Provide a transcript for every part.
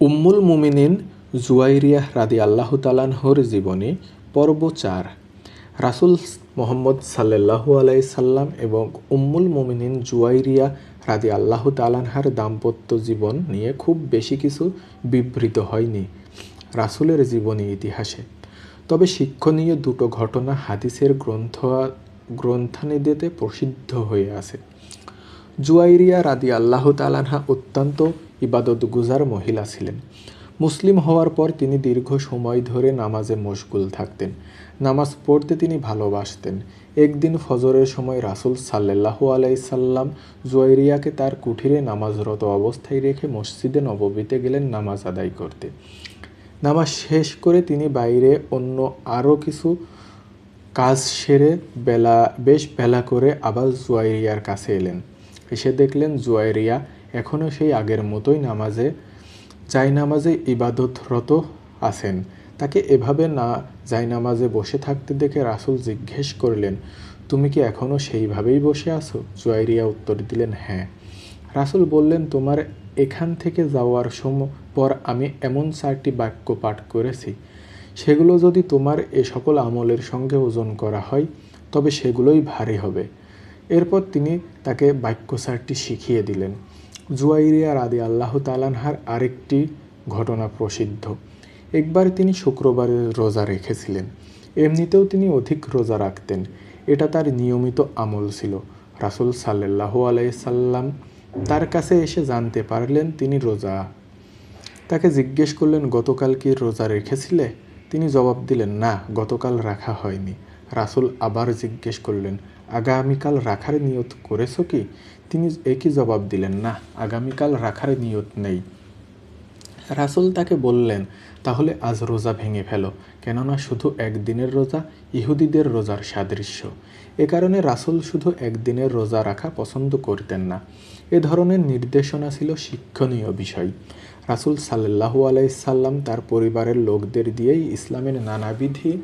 উম্মুল মুমিনিন জুয়াইরিয়াহ রাদি আল্লাহ তালানহর জীবনী, পর্ব চার। রাসুল মোহাম্মদ সাল্লাহু আলাই সাল্লাম এবং উম্মুল মুমিনিন জুয়াইরিয়া রাদি আল্লাহ তালানহার দাম্পত্য জীবন নিয়ে খুব বেশি কিছু বিবৃত হয়নি রাসুলের জীবনী ইতিহাসে। তবে শিক্ষণীয় দুটো ঘটনা হাদিসের গ্রন্থ গ্রন্থানিদেতে প্রসিদ্ধ হয়ে আছে। জুয়াইরিয়া রাদি আল্লাহ তালানহা অত্যন্ত ইবাদত গুজার মহিলা ছিলেন। মুসলিম হওয়ার পর তিনি দীর্ঘ সময় ধরে নামাজে মশগুল থাকতেন। নামাজ পড়তে তিনি ভালোবাসতেন। একদিন ফজরের সময় রাসুল সাল্লাহু আলাইসাল্লাম জুয়াইরিয়াকে তার কুঠিরে নামাজরত অবস্থায় রেখে মসজিদে নববীতে গেলেন নামাজ আদায় করতে। নামাজ শেষ করে তিনি বাইরে অন্য আরও কিছু কাজ সেরে বেলা, বেশ বেলা করে আবার জুয়াইরিয়ার কাছে এলেন। এসে দেখলেন জুয়াইরিয়া এখনও সেই আগের মতোই নামাজে, যাই নামাজে ইবাদতরত আছেন। তাকে এভাবে না যাই নামাজে বসে থাকতে দেখে রাসুল জিজ্ঞেস করলেন, তুমি কি এখনও সেইভাবেই বসে আছো? জুয়াইরিয়া উত্তর দিলেন হ্যাঁ। রাসুল বললেন, তোমার এখান থেকে যাওয়ার সময় পর আমি এমন চারটি বাক্য পাঠ করেছি। সেগুলো যদি তোমার এ সকল আমলের সঙ্গে ওজন করা হয়, তবে সেগুলোই ভারী হবে। এরপর তিনি তাকে বাক্য চারটি শিখিয়ে দিলেন। জুয়াইরিয়া রাদি আল্লাহ তালানহার আরেকটি ঘটনা প্রসিদ্ধ। একবার তিনি শুক্রবারের রোজা রেখেছিলেন। এমনিতেও তিনি অধিক রোজা রাখতেন। এটা তার নিয়মিত আমল ছিল। রাসুল সাল্লাহ আলাইসাল্লাম তার কাছে এসে জানতে পারলেন তিনি রোজা। তাকে জিজ্ঞেস করলেন, গতকাল কি রোজা রেখেছিলে? তিনি জবাব দিলেন, না, গতকাল রাখা হয়নি। রাসুল আবার জিজ্ঞেস করলেন, আগামীকাল রাখার নিয়ত করেছ কি? তিনি একই জবাব দিলেন, না, আগামীকাল রাখার নিয়ত নেই। রাসুল তাকে বললেন, তাহলে আজ রোজা ভেঙে ফেলো, কেননা শুধু একদিনের রোজা, ইহুদিদের রোজার সাদৃশ্য। এ কারণে রাসুল শুধু একদিনের রোজা রাখা পছন্দ করতেন না। এ ধরনের নির্দেশনা ছিল শিক্ষণীয় বিষয়। রাসুল সাল্লাহু আলাইসাল্লাম তার পরিবারের লোকদের দিয়েই ইসলামের নানাবিধি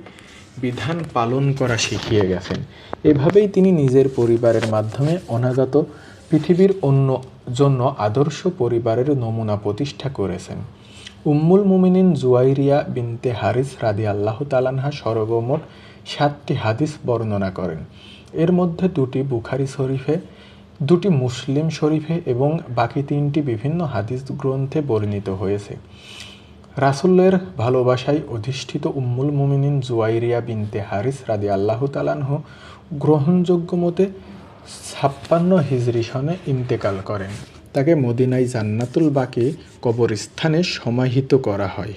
বিধান পালন করা শিখিয়ে গেছেন। এভাবেই তিনি নিজের পরিবারের মাধ্যমে অনাগত পৃথিবীর অন্য জন্য আদর্শ পরিবারের নমুনা প্রতিষ্ঠা করেছেন। উম্মুল মুমিনিন জুয়াইরিয়া বিনতে হারিস রাদি আল্লাহ তালানহা সর্বমোট সাতটি হাদিস বর্ণনা করেন। এর মধ্যে দুটি বুখারি শরীফে, দুটি মুসলিম শরীফে এবং বাকি তিনটি বিভিন্ন হাদিস গ্রন্থে বর্ণিত হয়েছে। রাসুল্লের ভালোবাসায় অধিষ্ঠিত উম্মুল মুমিনিন জুয়াইরিয়া বিনতে হারিস রাদি আল্লাহ তালানহ গ্রহণযোগ্য মতে ছাপ্পান্ন হিজরি সনে ইন্তেকাল করেন। তাকে মদিনায় জান্নাতুল বাকে কবরস্থানে সমাহিত করা হয়।